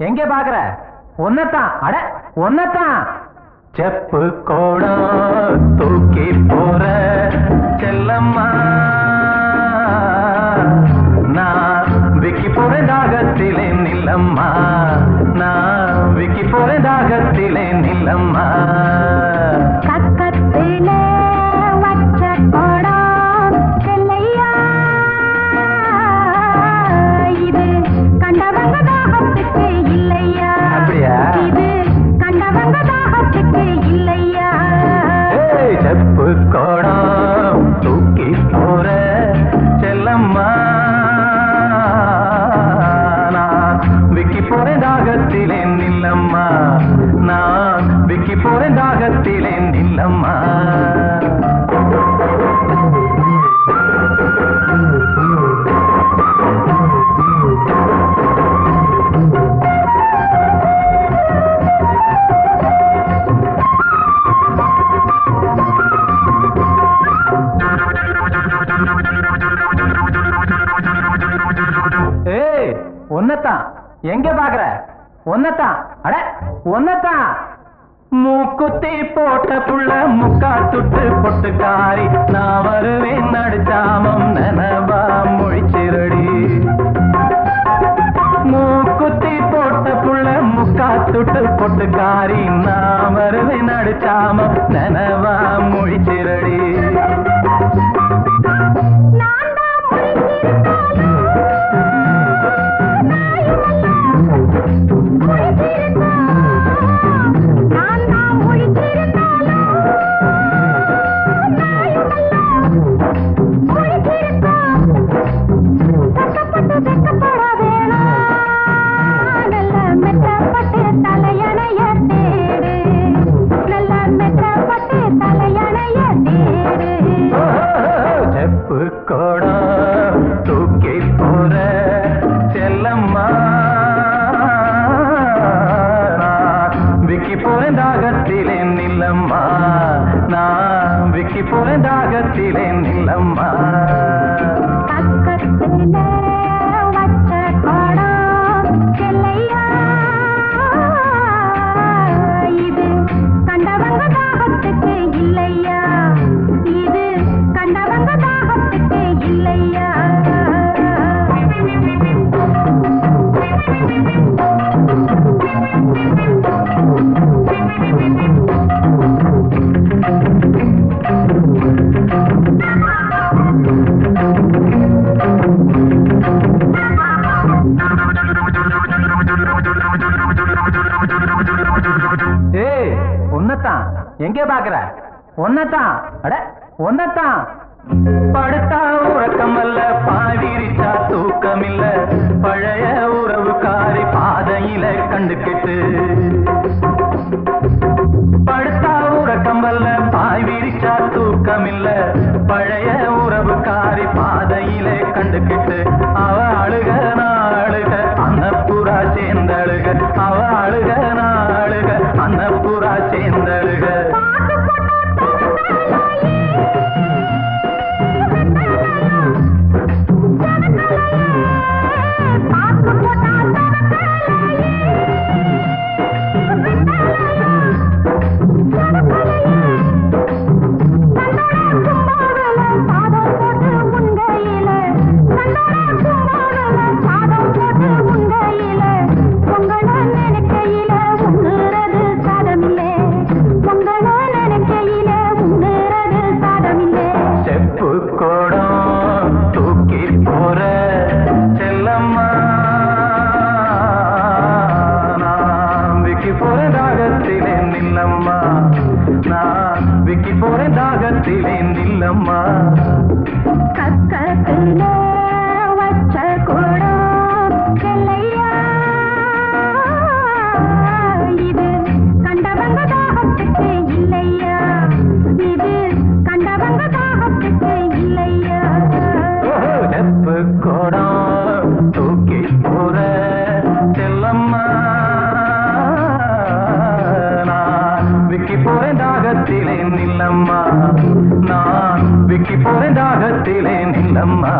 எங்க பாக்குற ஒன்னத்தான். அட ஒன்னத்தான். செப்பு கோடா தூக்கி போற செல்லம்மா. நான் விக்கி போறேன் தாகத்திலே நில்லம்மா. நான் விக்கி போறேன் தாகத்திலே நில்லம்மா. ஏய், செப்பு கோடம் தூக்கி போற செல்லம்மா. நான் விக்கி போறேன் தாகத்திலே நில்லம்மா. நான் விக்கி போறேன் தாகத்திலே நில்லம்மா. ஒன்னத்தான் எங்க பாக்குற? ஒன்னத்தான் அட ஒன்னத்தான் மூக்குத்தி போட்ட புள்ள முக்கா துட்டு பொட்டுக்காரி நான் வருவேன் நடுச்சாமம் நனவா மொழிச்சிரடி. மூக்குத்தி போட்ட புள்ள முக்கா துட்டு பொட்டுக்காரி நான் வருவேன் நடுச்சாமம் நனவா மொழிச்சிரடி. பக்கத்திலே தாகத்திலே நில்லம்மா பக்கத்திலே ஏய் ஒன்னத்தான் எங்க பாக்குற உன்னத்தான். அட உன்னத்தான். படுத்தா உறக்கம் உறக்கமல்ல பாடிரிச்சா தூக்கமில்ல. பழைய உறவுக்காரி பாதையில கண்டு கெட்டு. படுத்தா உறக்கம் அல்ல பாய் விரிச்சா தூக்கம் இல்ல பழைய நான் விக்கி போற தாகத்திலே நில்லம்மா. கக்கத்திலே வச்ச கூடம் செல்லையா தாகத்திலே நில்லம்மா. நான் விக்கி போறேன் தாகத்திலே நில்லம்மா.